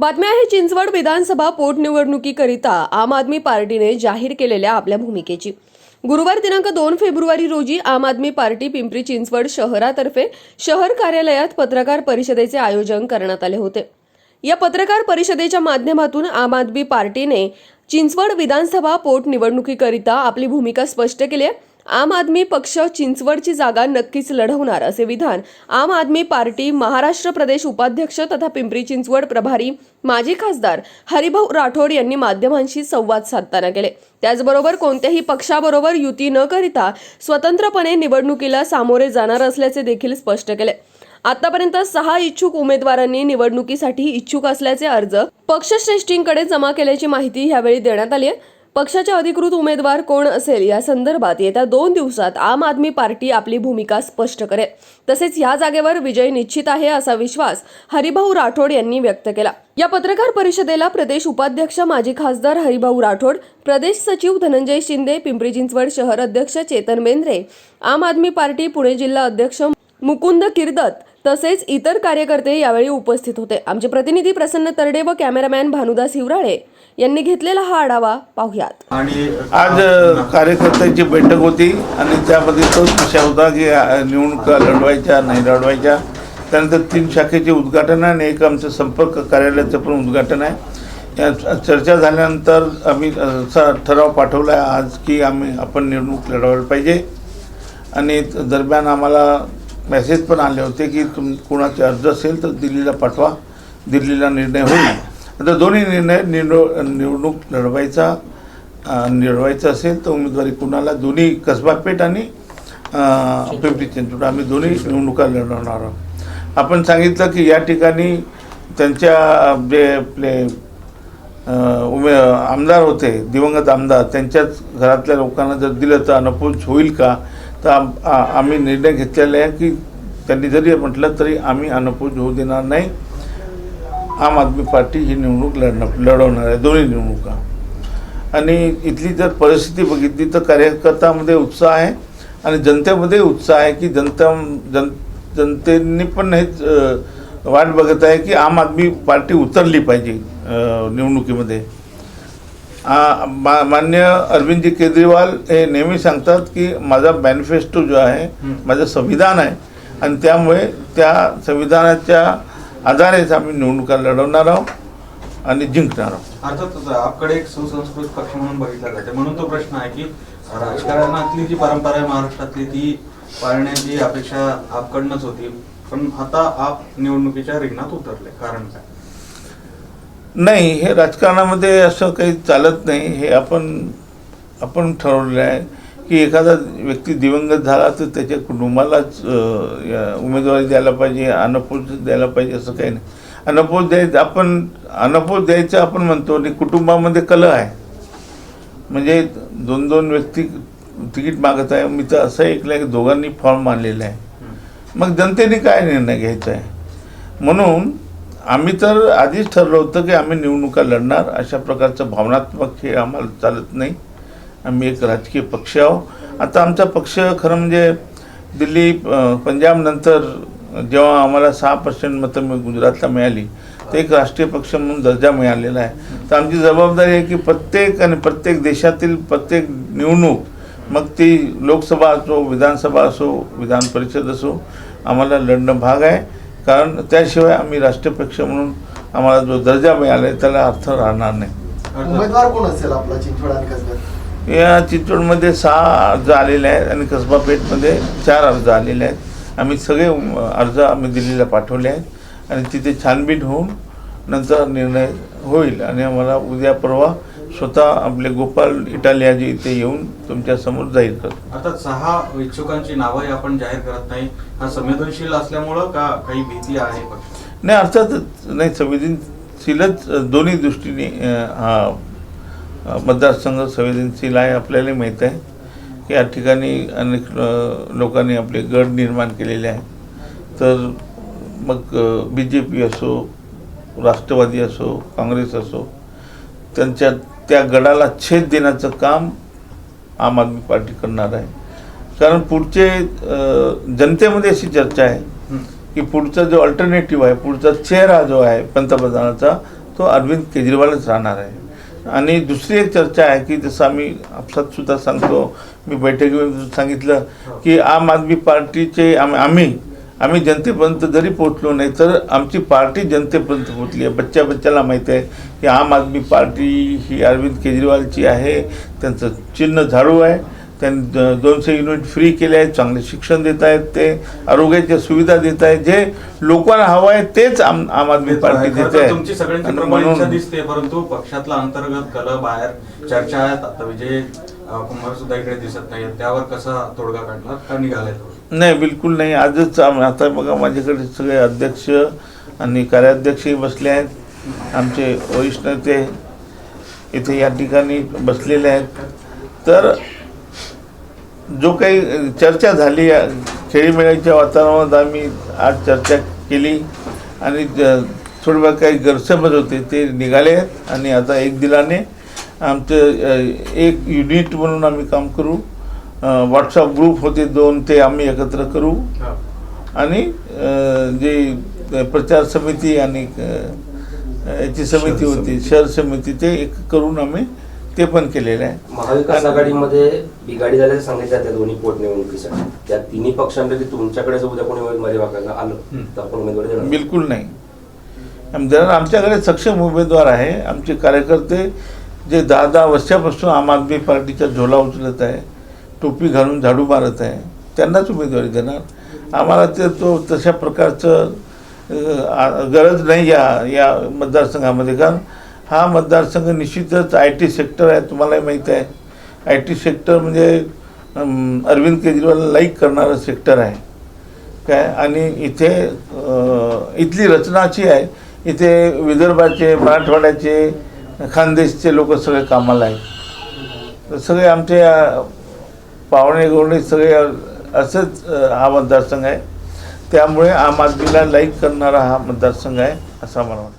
बातम्या आहे चिंचवड विधानसभा पोटनिवडणुकीकरिता आम आदमी पार्टीने जाहीर केलेल्या आपल्या भूमिकेची. गुरुवार दिनांक दोन फेब्रुवारी रोजी आम आदमी पार्टी पिंपरी चिंचवड शहरातर्फे शहर कार्यालयात पत्रकार परिषदेचे आयोजन करण्यात आले होते. या पत्रकार परिषदेच्या माध्यमातून आम आदमी पार्टीने चिंचवड विधानसभा पोटनिवडणुकीकरिता आपली भूमिका स्पष्ट केली आहे. आम आदमी पक्ष चिंचवडची जागा नक्कीच लढवणार असे विधान आम आदमी पार्टी महाराष्ट्र प्रदेश उपाध्यक्ष तथा पिंपरी चिंचवड प्रभारी माजी खासदार हरिभाऊ राठोड यांनी माध्यमांशी संवाद साधताना केले. त्याचबरोबर कोणत्याही पक्षाबरोबर युती न करिता स्वतंत्रपणे निवडणुकीला सामोरे जाणार असल्याचे देखील स्पष्ट केले. आतापर्यंत सहा इच्छुक उमेदवारांनी निवडणुकीसाठी इच्छुक असल्याचे अर्ज पक्षश्रेष्ठींकडे जमा केल्याची माहिती यावेळी देण्यात आली आहे. पक्षाचे अधिकृत उमेदवार कोण असेल? या संदर्भात येत्या दोन दिवसात आम आदमी पार्टी आपली भूमिका स्पष्ट करेल. तसेच या जागेवर विजय निश्चित आहे असा विश्वास हरिभाऊ राठोड यांनी व्यक्त केला. या पत्रकार परिषदेला प्रदेश उपाध्यक्ष माजी खासदार हरिभाऊ राठोड प्रदेश सचिव धनंजय शिंदे पिंपरी चिंचवड शहर अध्यक्ष चेतन बेंद्रे आम आदमी पार्टी पुणे जिल्हा अध्यक्ष मुकुंद किर्दत तसेच इतर कार्यकर्ते यावेळी उपस्थित होते. आमचे प्रतिनिधी प्रसन्न तरडे व कॅमेरामॅन भानुदास हिवराळे यांनी घेतलेला हा आढावा पाहुयात. आणि आज कार्यकर्त्यांची बैठक होती आणि त्यामध्ये तोच विषय होता की निवडणुका लढवायच्या नाही लढवायच्या. त्यानंतर तीन शाखेचे उद्घाटन आहे आणि एक आमचं संपर्क कार्यालयाचं पण उद्घाटन आहे. या चर्चा झाल्यानंतर आम्ही असा ठराव पाठवला आहे आज की आम्ही आपण निवडणूक लढवायला पाहिजे. आणि दरम्यान आम्हाला मेसेज पण आले होते की तुम कोणाचे अर्ज असेल तर दिल्लीला पाठवा. दिल्लीला निर्णय होईल. आता दोन्ही निर्णय निवड निवडणूक लढवायचा अ, निवडवायचा असेल तर उमेदवारी कुणाला? दोन्ही कसबापेठ आणि पिंपरी चिंचवड. आम्ही दोन्ही निवडणुका लढवणार आहोत. आपण सांगितलं की या ठिकाणी त्यांच्या जे आपले उमे आमदार होते दिवंगत आमदार त्यांच्याच घरातल्या लोकांना जर दिलं तर अनपोज होईल का? तर आम्ही निर्णय घेतलेला आहे की त्यांनी जरी म्हटलं तरी आम्ही अनपोज होऊ देणार नाही. आम आदमी पार्टी ही निवडणूक लढणार लढवणार आहे दोन्ही निवडणुका. आणि इथली जर परिस्थिती बघितली तर कार्यकर्त्यामध्ये उत्साह आहे आणि जनतेमध्ये उत्साह आहे की जनता जन जनतेने पण हेच वाट बघत आहे की आम आदमी पार्टी उतरली पाहिजे निवडणुकीमध्ये. आ, मा मान्य अरविंदजी केजरीवाल हे नेहमी सांगतात की माझा मॅनिफेस्टो जो आहे माझं संविधान आहे. आणि त्यामुळे त्या संविधानाच्या आधारेच आम्ही निवडणुका लढवणार आहोत आणि जिंकणार आहोत. अर्थातच आपकडे एक सुसंस्कृत पक्ष म्हणून बघितला जाते. म्हणून तो प्रश्न आहे की राजकारणातली जी परंपरा आहे महाराष्ट्रातली ती पाळण्याची अपेक्षा आपकडनंच होती. पण आता आप निवडणुकीच्या रिंगणात उतरले. कारण काय? नाही हे राजकारणामध्ये असं काही चालत नाही. हे आपण आपण ठरवलेलं आहे. की एखादा व्यक्ती दिवंगत झाला तर त्याच्या कुटुंबालाच या उमेदवारी द्यायला पाहिजे अनपोज द्यायला पाहिजे असं काही नाही. अनपोज द्यायचं आपण अनपोज द्यायचं आपण म्हणतो आणि कुटुंबामध्ये कलह आहे. म्हणजे दोन दोन व्यक्ती तिकीट मागत आहे. मी तर असं ऐकलं आहे की दोघांनी फॉर्म मानलेला आहे. मग जनतेने काय निर्णय घ्यायचा आहे? म्हणून आम्ही तर आधीच ठरलं होतं की आम्ही निवडणुका लढणार. अशा प्रकारचं भावनात्मक खेळ आम्हाला चालत नाही. आम्ही एक राजकीय पक्ष आहो आता आमचा पक्ष खरं म्हणजे दिल्ली अं, पंजाबनंतर जेव्हा आम्हाला सहा पर्सेंट मतं मी गुजरातला मिळाली तर एक राष्ट्रीय पक्ष म्हणून दर्जा मिळालेला आहे. तर आमची जबाबदारी आहे की प्रत्येक आणि प्रत्येक देशातील प्रत्येक निवडणूक मग ती लोकसभा असो विधानसभा असो विधान परिषद असो आम्हाला लढणं भाग आहे. कारण त्याशिवाय आम्ही राष्ट्रीय पक्ष म्हणून आम्हाला जो दर्जा मिळाला आहे त्याला अर्थ राहणार नाही. उमेदवार कोण असेल आपला? चिंचवड आणि या चिंचवडमध्ये सहा अर्ज आलेले आहेत आणि कसबा पेठमध्ये चार अर्ज आलेले आहेत. आम्ही सगळे अर्ज आम्ही दिल्लीला पाठवले आहेत. आणि तिथे छानबीन होऊन नंतर निर्णय होईल आणि आम्हाला उद्या परवा स्वतः आपले गोपाल इटालियाजी इथे येऊन तुमच्यासमोर जाहीर करतो. अर्थात सहा इच्छुकांची नावंही आपण जाहीर करत नाही. हा संवेदनशील असल्यामुळं का काही भीती आहे नाही अर्थातच नाही संवेदनशीलच दोन्ही दृष्टीने हा मतदारसंघ संवेदनशील आहे आपल्याला माहीत आहे की या ठिकाणी अनेक लोकांनी आपले गड निर्माण केलेले आहेत. तर मग बी जे पी असो राष्ट्रवादी असो काँग्रेस असो त्यांच्या त्या गडाला छेद देण्याचं काम आम आदमी पार्टी करणार आहे. कारण पुढचे जनतेमध्ये अशी चर्चा आहे की पुढचा जो अल्टरनेटिव्ह आहे पुढचा चेहरा जो आहे पंतप्रधानाचा तो अरविंद केजरीवालच राहणार आहे. आणि दुसरी एक चर्चा आहे की जसं आम्ही आपसात सुद्धा सांगतो मी बैठकीमध्ये सांगितलं की आम आदमी पार्टीचे आम आम्ही आम्ही जनतेपर्यंत जरी पोहोचलो नाही तर आमची पार्टी जनतेपर्यंत पोहोचली आहे. बच्च्या बच्च्याला माहीत आहे की आम आदमी पार्टी ही अरविंद केजरीवालची आहे त्यांचं चिन्ह झाडू आहे. त्यांनी दोनशे युनिट फ्री केले आहेत चांगले शिक्षण देत आहेत ते आरोग्याच्या सुविधा देत आहेत. जे लोकांना हवं आहे तेच आम आम आदमी पार्टी देते आहे. म्हणून दिसते परंतु पक्षातला अंतर्गत कल बाहेर चर्चा आहेत आता विजय कुमार सुद्धा इकडे दिसत नाही त्यावर कसा तोडगा काढला का निघालाय तो? नाही बिलकुल नाही. आजच आता बघा माझ्याकडे सगळे अध्यक्ष आणि कार्याध्यक्षही बसले आहेत. आमचे वरिष्ठ नेते इथे या ठिकाणी बसलेले आहेत. तर जो काही चर्चा झाली या खेळीमेळ्याच्या वातावरणात आम्ही आज चर्चा केली आणि ज- थोडीफार काही गैरसमज होते ते निघाले आहेत आणि आता एक दिलाने आमचं एक युनिट म्हणून आम्ही काम करू. व्हॉट्सअप ग्रुप होते दोन ते आम्ही एकत्र करू. आणि जे प्रचार समिती आणि याची समिती होती शहर समिती ते एक करून आम्ही ते पण केलेलं आहे. महाविकास आघाडीमध्ये बिघाडी झाल्याचं सांगितलं त्या दोन्ही पोटनिवडणुकीसाठी त्या तिन्ही पक्षांपैकी तुमच्याकडे जर उद्या कोणी उमेदवारी मागायला आलं तर आपण उमेदवारी देणार बिलकुल नाही. आम- जर आमच्याकडे सक्षम उमेदवार आहे आमचे कार्यकर्ते जे दहा दहा वर्षापासून आम आदमी पार्टीचा झोला उचलत आहे टोपी घालून झाडू मारत आहे त्यांनाच उमेदवारी देणार. आम्हाला ते तो तशा प्रकारचं अ, आ- गरज नाही या या मतदारसंघामध्ये. कारण हा मतदारसंघ निश्चितच आय टी सेक्टर आहे तुम्हालाही माहीत आहे. आय टी सेक्टर म्हणजे अरविंद केजरीवाल लाईक करणारं सेक्टर आहे. काय? आणि इथे इथली रचना अशी आहे इथे विदर्भाचे मराठवाड्याचे खानदेशचे लोक सगळे कामाला आहेत. सगळे आमचे पाहुणे गवणे सगळे असंच हा मतदारसंघ आहे. त्यामुळे आम आदमीला लाईक करणारा हा मतदारसंघ आहे असं मला वाटतं.